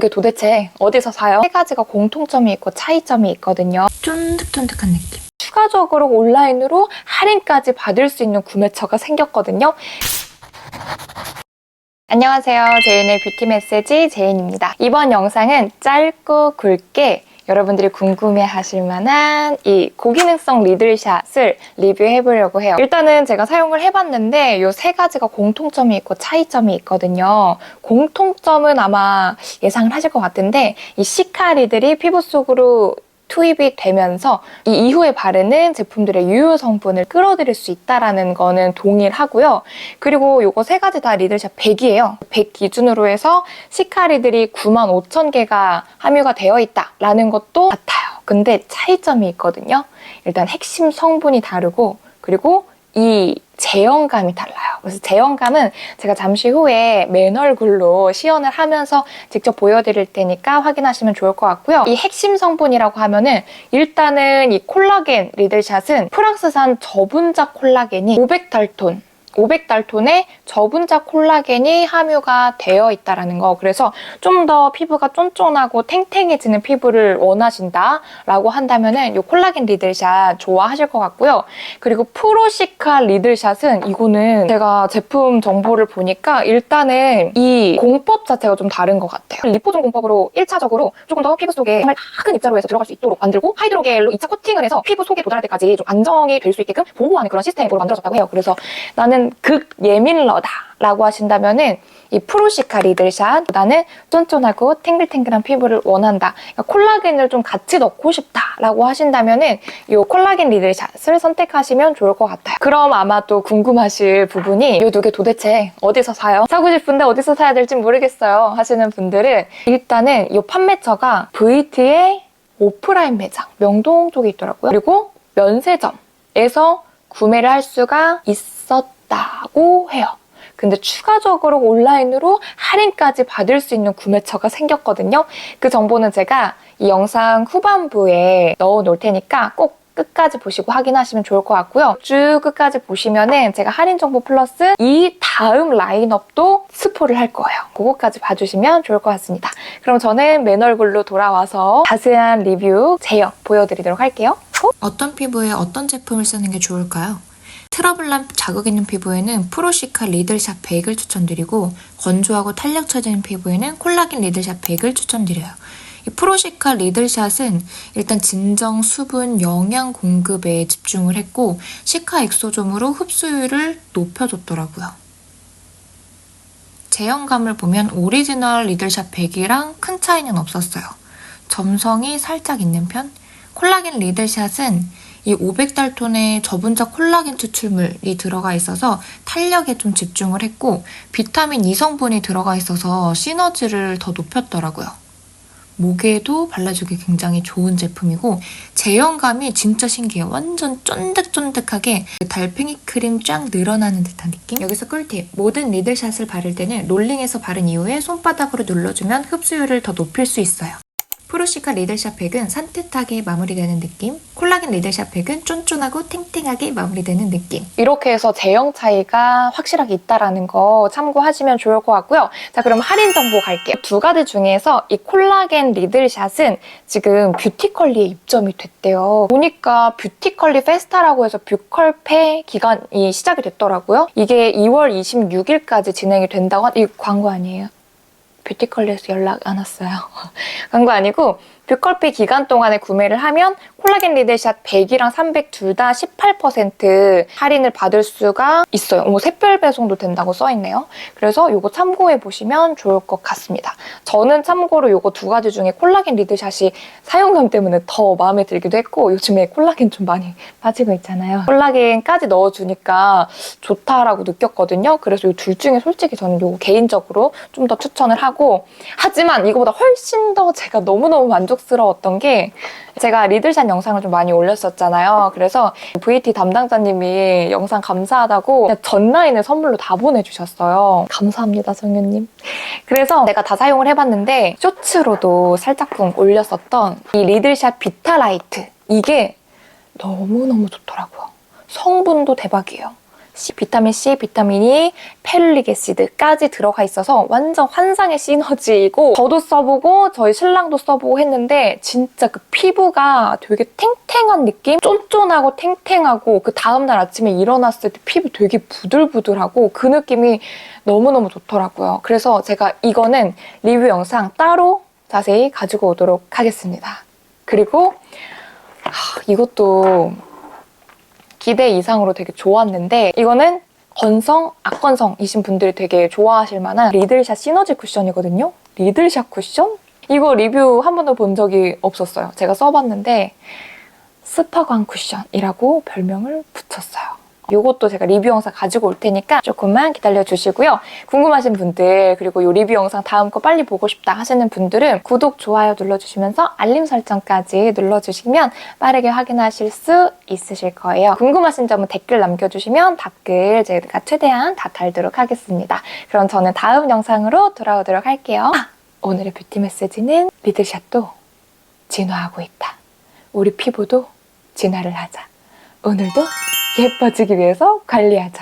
이게 도대체 어디서 사요? 세 가지가 공통점이 있고 차이점이 있거든요. 쫀득쫀득한 느낌. 추가적으로 온라인으로 할인까지 받을 수 있는 구매처가 생겼거든요. 안녕하세요. 제인의 뷰티 메시지 제인입니다. 이번 영상은 짧고 굵게 여러분들이 궁금해 하실 만한 이 고기능성 리들샷을 리뷰해 보려고 해요. 일단은 제가 사용을 해봤는데 이 세 가지가 공통점이 있고 차이점이 있거든요. 공통점은 아마 예상을 하실 것 같은데 이 시카 리들이 피부 속으로 투입이 되면서 이 이후에 바르는 제품들의 유효 성분을 끌어들일 수 있다라는 거는 동일하고요. 그리고 요거 세 가지 다 리들샷 100이에요. 100 기준으로 해서 시카리들이 9만 5천 개가 함유가 되어 있다라는 것도 같아요. 근데 차이점이 있거든요. 일단 핵심 성분이 다르고 그리고 이 제형감이 달라요. 그래서 제형감은 제가 잠시 후에 맨 얼굴로 시연을 하면서 직접 보여드릴 테니까 확인하시면 좋을 것 같고요. 이 핵심 성분이라고 하면은 일단은 이 콜라겐 리들샷은 프랑스산 저분자 콜라겐이 500달톤 500달톤의 저분자 콜라겐이 함유가 되어 있다라는 거. 그래서 좀 더 피부가 쫀쫀하고 탱탱해지는 피부를 원하신다라고 한다면은 이 콜라겐 리들샷 좋아하실 것 같고요. 그리고 프로시카 리들샷은 이거는 제가 제품 정보를 보니까 일단은 이 공법 자체가 좀 다른 것 같아요. 리포존 공법으로 1차적으로 조금 더 피부 속에 정말 작은 입자로에서 들어갈 수 있도록 만들고 하이드로겔로 2차 코팅을 해서 피부 속에 도달할 때까지 좀 안정이 될 수 있게끔 보호하는 그런 시스템으로 만들어졌다고 해요. 그래서 나는 극 예민러다라고 하신다면은 이 프로시카 리들샷 나는 쫀쫀하고 탱글탱글한 피부를 원한다. 그러니까 콜라겐을 좀 같이 넣고 싶다라고 하신다면은 이 콜라겐 리들샷을 선택하시면 좋을 것 같아요. 그럼 아마 또 궁금하실 부분이 이 두 개 도대체 어디서 사요? 사고 싶은데 어디서 사야 될지 모르겠어요 하시는 분들은 일단은 이 판매처가 VT의 오프라인 매장 명동 쪽에 있더라고요. 그리고 면세점에서 구매를 할 수가 있었 다고 해요. 근데 추가적으로 온라인으로 할인까지 받을 수 있는 구매처가 생겼거든요. 그 정보는 제가 이 영상 후반부에 넣어 놓을 테니까 꼭 끝까지 보시고 확인하시면 좋을 것 같고요. 쭉 끝까지 보시면은 제가 할인 정보 플러스 이 다음 라인업도 스포를 할 거예요. 그거까지 봐주시면 좋을 것 같습니다. 그럼 저는 맨 얼굴로 돌아와서 자세한 리뷰 제형 보여드리도록 할게요. 어떤 피부에 어떤 제품을 쓰는 게 좋을까요? 트러블난 자극 있는 피부에는 프로시카 리들샷 100을 추천드리고 건조하고 탄력 처진 피부에는 콜라겐 리들샷 100을 추천드려요. 이 프로시카 리들샷은 일단 진정, 수분, 영양 공급에 집중을 했고 시카 엑소점으로 흡수율을 높여줬더라고요. 제형감을 보면 오리지널 리들샷 100이랑 큰 차이는 없었어요. 점성이 살짝 있는 편? 콜라겐 리들샷은 이 500달톤의 저분자 콜라겐 추출물이 들어가 있어서 탄력에 좀 집중을 했고 비타민 E 성분이 들어가 있어서 시너지를 더 높였더라고요. 목에도 발라주기 굉장히 좋은 제품이고 제형감이 진짜 신기해요. 완전 쫀득쫀득하게 달팽이 크림 쫙 늘어나는 듯한 느낌? 여기서 꿀팁! 모든 리들샷을 바를 때는 롤링해서 바른 이후에 손바닥으로 눌러주면 흡수율을 더 높일 수 있어요. 프로시카 리들샷 팩은 산뜻하게 마무리되는 느낌, 콜라겐 리들샷 팩은 쫀쫀하고 탱탱하게 마무리되는 느낌. 이렇게 해서 제형 차이가 확실하게 있다라는 거 참고하시면 좋을 것 같고요. 자, 그럼 할인 정보 갈게요. 두 가지 중에서 이 콜라겐 리들샷은 지금 뷰티컬리에 입점이 됐대요. 보니까 뷰티컬리 페스타라고 해서 뷰컬페 기간이 시작이 됐더라고요. 이게 2월 26일까지 진행이 된다고 한, 이 광고 아니에요? 뷰티컬리에서 연락 안 왔어요. 광고 아니고 뷰컬피 기간 동안에 구매를 하면 콜라겐 리들샷 100이랑 300 둘 다 18% 할인을 받을 수가 있어요. 뭐 샛별 배송도 된다고 써있네요. 그래서 이거 참고해 보시면 좋을 것 같습니다. 저는 참고로 이거 두 가지 중에 콜라겐 리들샷이 사용감 때문에 더 마음에 들기도 했고 요즘에 콜라겐 좀 많이 빠지고 있잖아요. 콜라겐까지 넣어주니까 좋다라고 느꼈거든요. 그래서 이 둘 중에 솔직히 저는 이거 개인적으로 좀 더 추천을 하고 하지만 이거보다 훨씬 더 제가 너무너무 만족 스러웠던 게 제가 리들샷 영상을 좀 많이 올렸었잖아요. 그래서 VT 담당자님이 영상 감사하다고 전 라인을 선물로 다 보내주셨어요. 감사합니다, 정윤님. 그래서 내가 다 사용을 해봤는데 쇼츠로도 살짝쿵 올렸었던 이 리들샷 비타라이트 이게 너무너무 좋더라고요. 성분도 대박이에요. C, 비타민 C, 비타민 E, 페룰릭 애시드까지 들어가 있어서 완전 환상의 시너지이고 저도 써보고 저희 신랑도 써보고 했는데 진짜 그 피부가 되게 탱탱한 느낌? 쫀쫀하고 탱탱하고 그 다음날 아침에 일어났을 때 피부 되게 부들부들하고 그 느낌이 너무너무 좋더라고요. 그래서 제가 이거는 리뷰 영상 따로 자세히 가지고 오도록 하겠습니다. 그리고 하, 이것도 기대 이상으로 되게 좋았는데 이거는 건성, 악건성이신 분들이 되게 좋아하실 만한 리들샷 시너지 쿠션이거든요. 리들샷 쿠션? 이거 리뷰 한 번도 본 적이 없었어요. 제가 써봤는데 스파광 쿠션이라고 별명을 붙였어요. 이것도 제가 리뷰 영상 가지고 올 테니까 조금만 기다려 주시고요. 궁금하신 분들 그리고 이 리뷰 영상 다음 거 빨리 보고 싶다 하시는 분들은 구독, 좋아요 눌러주시면서 알림 설정까지 눌러주시면 빠르게 확인하실 수 있으실 거예요. 궁금하신 점은 댓글 남겨주시면 답글 제가 최대한 다 달도록 하겠습니다. 그럼 저는 다음 영상으로 돌아오도록 할게요. 아, 오늘의 뷰티 메시지는 리들샷도 진화하고 있다. 우리 피부도 진화를 하자. 오늘도 예뻐지기 위해서 관리하자.